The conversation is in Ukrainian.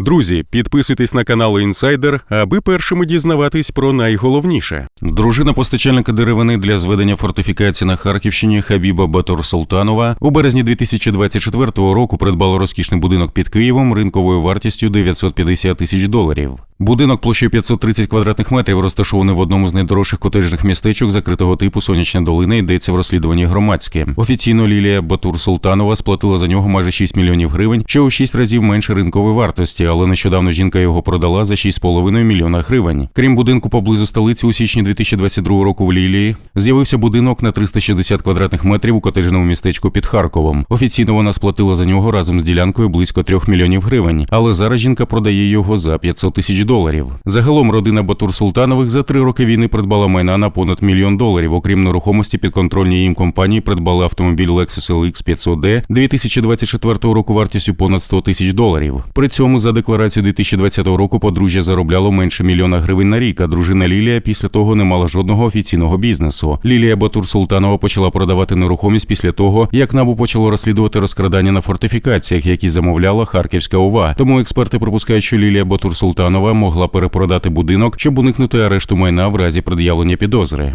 Друзі, підписуйтесь на канал Інсайдер, аби першими дізнаватись про найголовніше. Дружина постачальника деревини для зведення фортифікацій на Харківщині Хабіба Батор Султанова у березні 2024 року придбала розкішний будинок під Києвом ринковою вартістю 950 тисяч доларів. Будинок площею 530 квадратних метрів розташований в одному з найдорожчих котеджних містечок закритого типу Сонячна долина йдеться в розслідуванні громадське. Офіційно Лілія Батур Султанова сплатила за нього майже 6 мільйонів гривень, що у 6 разів менше ринкової вартості, але нещодавно жінка його продала за 6,5 мільйона гривень. Крім будинку поблизу столиці у січні 2022 року в Лілії з'явився будинок на 360 квадратних метрів у котеджному містечку під Харковом. Офіційно вона сплатила за нього разом з ділянкою близько 3 мільйонів гривень, але зараз жінка продає його за 500 тисяч доларів. Загалом родина Батур Султанових за три роки війни придбала майна на понад мільйон доларів. Окрім нерухомості, підконтрольні їм компанії придбали автомобіль Lexus LX 500D 2024 року вартістю понад 100 тисяч доларів. При цьому за декларацію 2020 року подружжя заробляло менше мільйона гривень на рік. А дружина Лілія після того не мала жодного офіційного бізнесу. Лілія Батур Султанова почала продавати нерухомість після того, як набу почало розслідувати розкрадання на фортифікаціях, які замовляла Харківська ОВА. Тому експерти припускають, що Лілія Батур Султанова могла перепродати будинок, щоб уникнути арешту майна в разі пред'явлення підозри.